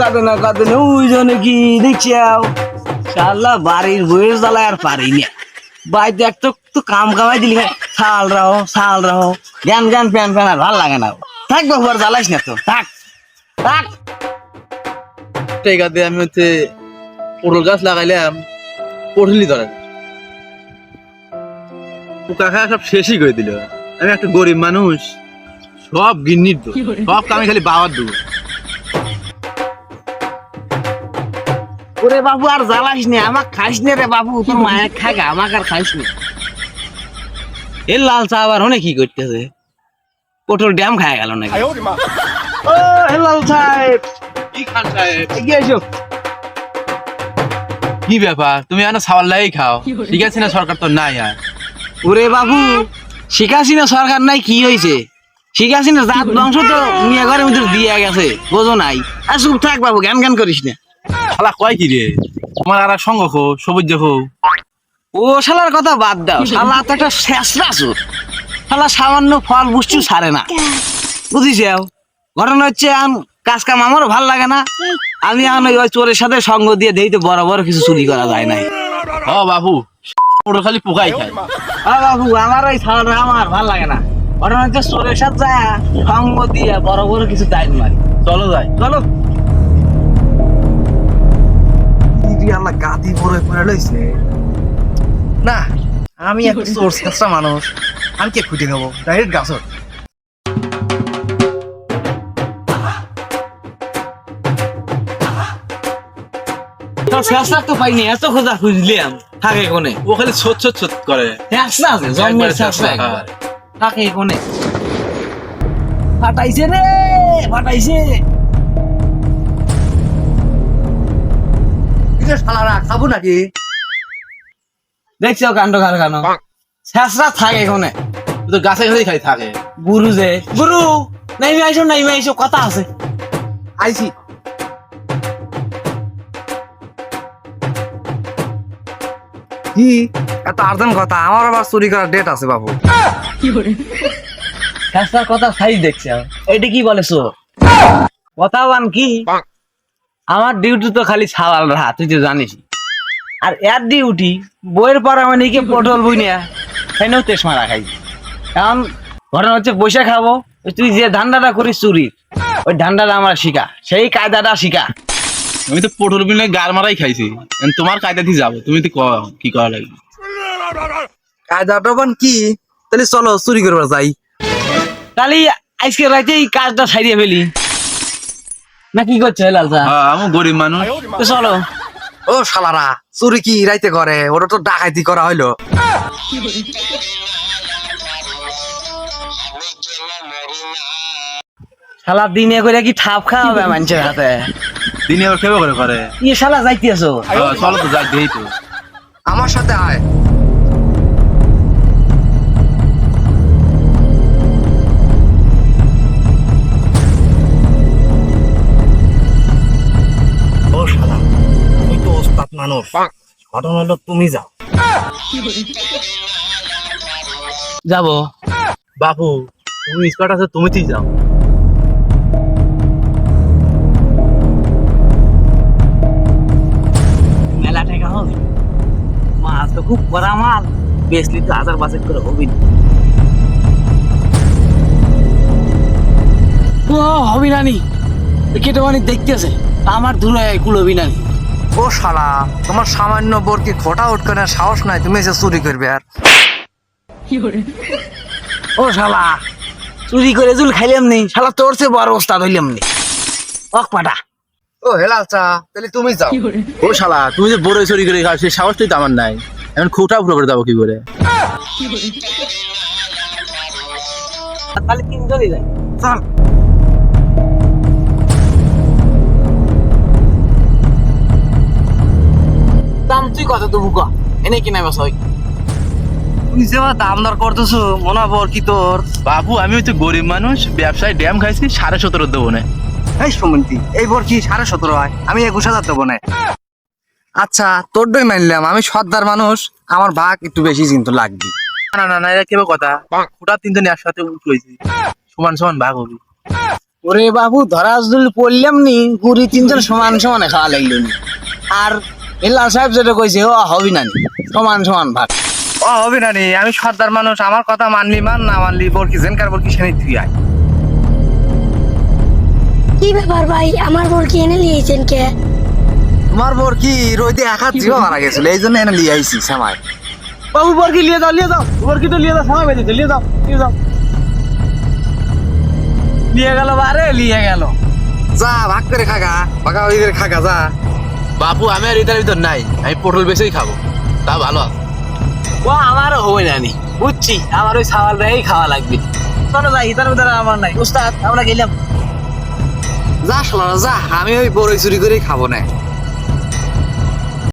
কাঁদে না কাঁদে না, ওই জন্য কি দেখছিও শালা বাড়ির বইয়ের জ্বালায় আর পারি না। বাড়িতে একটা তো কাম কামাই দিলি শাল রাহো শাল রাহো। জ্ঞান জ্ঞান, প্যান প্যান আর ভালো লাগে না। থাক বাবু জ্বালাইস না তো। থাক। থাক। টেকা দিয়ে আমি হচ্ছে পটল গাছ লাগাইলাম, পটলই ধরে। পোকা খাওয়া সব শেষই করে দিল। আমি একটা গরিব মানুষ। সব গিন্নির দোষ। সব কামে খালি বাবার দেবো ওরে বাবু আর জ্বালাইস না আমাক খাইস না রে বাবু তোর মায়ের খাগা আমাকে আর খাইস না। এ লাল চা আবার হনে কি করতেছে? পটল ড্যাম খায় গেল নাকি? ও হে লাল সাহেব। কি খান সাহেব? এগিয়ে এসো। কি ব্যাপার? তুমি এখনও সাওয়াল লাই খাও। ঠিক আছে না সরকার তো নাই আর। ওরে বাবু শিখাছি না সরকার নাই কি হয়েছে শিখাছি না জাত বংশ তো মিয়া ঘরের মধ্যে দিয়ে গেছে বোঝো নাই। আর চুপ থাক বাবু জ্ঞান জ্ঞান করিস না। শালা কয় কি রে? তোমার আর সঙ্গ খো সবুজ দেখো। ও শালার কথা বাদ দাও শালা তো একটা শেষরা চোর। শালা সামান্য ফল বুঝছু ছাড়ে না। বুঝিস ঘটনা হচ্ছে আম কাজ কাম আমারও ভালো লাগে না। আমি এখন ওই চোরের সাথে সঙ্গ দিয়ে দেই তো বড় বড় কিছু চুরি করা যায় নাই। ও বাবু ওটা খালি পোকাই খায়। বাবু আমার ওই ছাড়া আমার ভালো লাগে না। হচ্ছে চোরের সাথে যায় সঙ্গ দিয়ে বড় বড় কিছু টাইম মারি। চলো যাই। চলো। আল্লাহ গাদি পড়ে লইছে। না আমি একটা চোর চেষ্টা মানুষ। আমি কে খুঁটে খাব? ডাইরেক্ট গাছর। তোর শেষরা তো পাইনি এত খোঁজা খুঁজলিয়াম। থাকে কোনে? ও খালি ছোট ছোট ছোট করে। শেষরা আছে জন্মের একবারে শেষরা থাকে কোনে ফাটাইছে রে ফাটাইছে। এটা শালারা খাব নাকি? দেখছ কাণ্ড কারখানো শেষরা থাকে কোনে তো গাছে খালি থাকে। গুরু যে গুরু! নাইমে আইসো নাইমে আইসো কথা আছে। আইছি। কি? এত আর্জেন্ট কথা আমার আবার চুরি করার ডেট আছে বাবু। কথা সাইজ দেখছ এটা কি বলেছ কথা বান কি? আমার ডিউটি তো খালি সাওয়াল রাহা তুই তো জানিস আর এর ডিউটি বইয়ের পর মানে কি? পটল বই নিয়া খাইনেও তেস মারা খাই এখন ঘটনা হচ্ছে বসে খাব ওই তুই যে ধান্দাটা করিস চুরি ওই ধান্দাটা আমার শিখা সেই কায়দাটা শিখা আমি তো পটল বিনে গাল মারাই খাইছি। তোমার কায়দা দিয়ে যাব তুমি তো ক- কি করা লাগবে? কায়দাটা বান কি? তাহলে চলো চুরি করবার যাই। তাহলে আজকে রাতে এই কাজটা সারিয়ে ফেলি। না কি করছ লালসা হ্যাঁ, আমি গরিব মানুষ। তো চলো। ও শালারা চুরি কি রাইতে করে? ওটা তো ডাকাইতি করা হইল। শালা দিনে করে কি ঠাপ খাওয়া হবে মানুষের হাতে? দিনে আবার করে করে? ইয়ে শালা যাইতেছো। হ্যাঁ, চলো তো যাক দেই তো। আমার সাথে আয়। মানুষ। ঘটনা হলো তুমি যাও। যাব। বাপু তুমি স্পার্ট আছে তুমি যাও। মেলা টাকা হবে। মাছ তো খুব করা মাল বেশলি তো হাজার বাজেট করে হবি না ও হবি নানি। কেটে মানে দেখতেছে। আমার দূরে কুলবি নানি। ও শালা তোমার সামান্য বরকে খোটা উঠকানোর সাহস নাই তুমি এসে চুরি করবে আর। ও শালা চুরি করে জুল খাইলাম নেই শালা তোর সে বড় ওস্তাদ হইলাম নি অক পাটা। ও হেলাল চা তাহলে তুমি যাও। ও শালা তুমি যে বড় চুরি করে খাও সেই সাহসটাই তো আমার নাই। এখন খুঁটা উপরে করে যাব কি করে? তাহলে তিনজনই যাই। চল। তুই কত দেবো ক এনে কিনা হয় তুমি যে আমার দাম দর করতেছো মনে কি তোর? বাবু আমি হচ্ছে গরিব মানুষ ব্যবসায় ড্যাম খাইছি সাড়ে সতেরো দেবো না। এই সুমন্তি এই বর কি সাড়ে সতেরো হয়? আমি একুশ হাজার দেবো না। আচ্ছা তোর দই মানলাম আমি সর্দার মানুষ আমার ভাগ একটু বেশি কিন্তু লাগবে। না না না এটা কেবল কথা? খুঁটা তিনজন একসাথে উঠেছি সমান সমান ভাগ হবি। ওরে বাবু ধরা যদি পড়লাম নি গুড়ি তিনজন সমান সমানে খাওয়া লাগল আর এল্লা সাহেব যেটা কইছে ও হবি না সমান সমান ভাগ ও হবে না আমি সর্দার মানুষ আমার কথা মানলি মান না মানলি বরকি জেনকার বরকি সেনে তুই আয়। কি ব্যাপার ভাই? আমার বোর কি এনে নিয়েছেন কে? তোমার বর কি রইতে এক হাত মারা গেছিল এই জন্য এনে লিয়ে আইছি সামাই বাবু বরকি লিয়ে যাও লিয়ে যাও। বরকি তো লিয়ে যাও সময় বেঁধেছে লিয়ে যাও লিয়ে যাও। লিয়ে গেল বারে লিয়ে গেল। যা ভাগ করে খাগা ভাগাভাগি করে খাগা যা। বাপু আমি আর এটার ভিতর নাই। আমি পটল বেশি খাব। তা ভালো আছে। ও আমারও হবে না নি। বুঝছি আমার ওই সাওয়ালটাই খাওয়া লাগবে। চলো যাই ইতার ভিতরে আমার নাই। উস্তাদ আমরা গেলাম। যা শোনা যা আমি ওই বড়ই চুরি করেই খাব না।